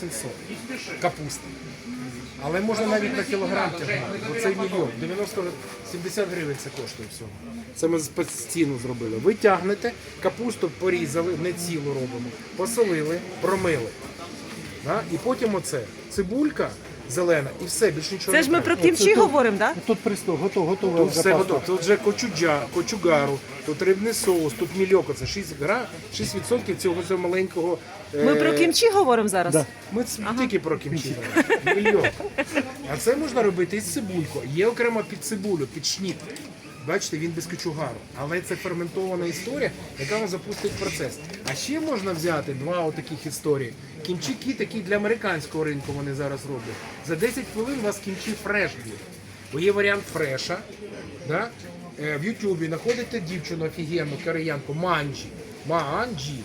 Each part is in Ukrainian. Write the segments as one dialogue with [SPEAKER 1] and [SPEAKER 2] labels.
[SPEAKER 1] 700 капусти. Але можна навіть на кілограм тягнути, бо цей мільйон. 90 70 гривень це коштує всього. Це ми спецціну зробили. Ви тягнете, капусту порізали, не цілу робимо, посолили, промили. Да? І потім оце. Цибулька зелена і все, більше нічого
[SPEAKER 2] Це ж ми про кімчі говоримо, так?
[SPEAKER 3] Тут пристав, готово, готове
[SPEAKER 1] Тут все готово. Тут вже кочуджа, кочугару, тут рибний соус, тут мільоко. Це 6 гра, 6% цього цього маленького.
[SPEAKER 2] Ми
[SPEAKER 1] е,
[SPEAKER 2] про кімчі говоримо зараз.
[SPEAKER 3] Да.
[SPEAKER 1] Ми ц- тільки про кімчі. говоримо. Мільйон. А це можна робити із цибулькою. Є окремо під цибулю, під шніт. Бачите, він без кочугару. Але це ферментована історія, яка вам запустить процес. А ще можна взяти два отаких історії. Кімчі кіт, які для американського ринку вони зараз роблять. За 10 хвилин у вас кімчі фреш буде. Бо є варіант фреша. Да? Е, В Ютубі знаходите дівчину офігенну кореянку Манджі. Маанджі,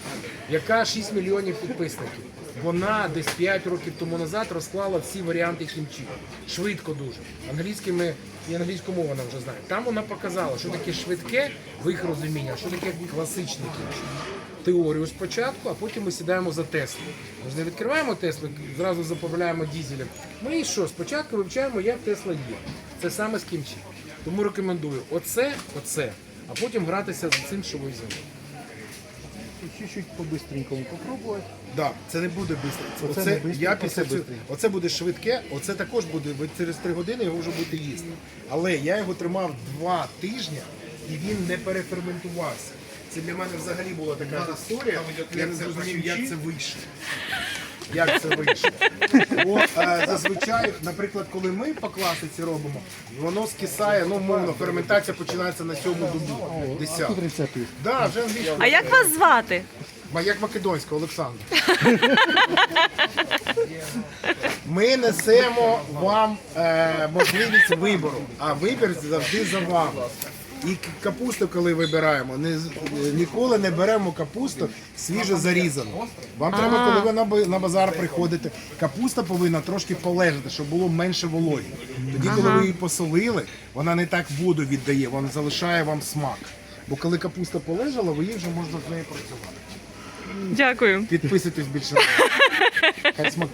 [SPEAKER 1] яка 6 мільйонів підписників. Вона десь 5 років тому назад розклала всі варіанти кімчі. Швидко дуже. Англійськими і англійську мову вона вже знає. Там вона показала, що таке швидке в їх розумінні, що таке класичне кімчі. Теорію спочатку, а потім ми сідаємо за Теслу. Ми ж не відкриваємо Теслу, зразу заправляємо дізелем. Ми і що? Спочатку вивчаємо, як Тесла є. Це саме з кімчі. Тому рекомендую оце, оце, а потім гратися з цим, що ви взяли.
[SPEAKER 3] Чуть-чуть по-бистренькому попробувати.
[SPEAKER 1] Да, це не буде бистро.
[SPEAKER 3] Оце
[SPEAKER 1] Оце,
[SPEAKER 3] не бистро,
[SPEAKER 1] я
[SPEAKER 3] оце
[SPEAKER 1] після цього,
[SPEAKER 3] бистренько.
[SPEAKER 1] оце буде швидке, оце також буде. Ви через три години його вже будете їсти. Але я його тримав два тижні і він не переферментувався. Це для мене взагалі була така історія. Я не зрозумів, як це вийшло. Як це вийшло? Бо е, зазвичай, наприклад, коли ми по класиці робимо, воно скисає, ну мовно, ферментація починається на сьому добу. Да, вже англійською.
[SPEAKER 2] А як вас звати?
[SPEAKER 1] Ма- Як Македонська, Олександр. Ми несемо вам е, можливість вибору, а вибір завжди за вами. І капусту, коли вибираємо, не, ніколи не беремо капусту свіжо зарізану. Вам треба, коли ви на, на базар приходите, капуста повинна трошки полежати, щоб було менше вологі. Тоді, коли ви її посолили, вона не так воду віддає, вона залишає вам смак. Бо коли капуста полежала, ви її вже можна з нею працювати.
[SPEAKER 2] Дякую.
[SPEAKER 1] Підписуйтесь більше. Хай смак.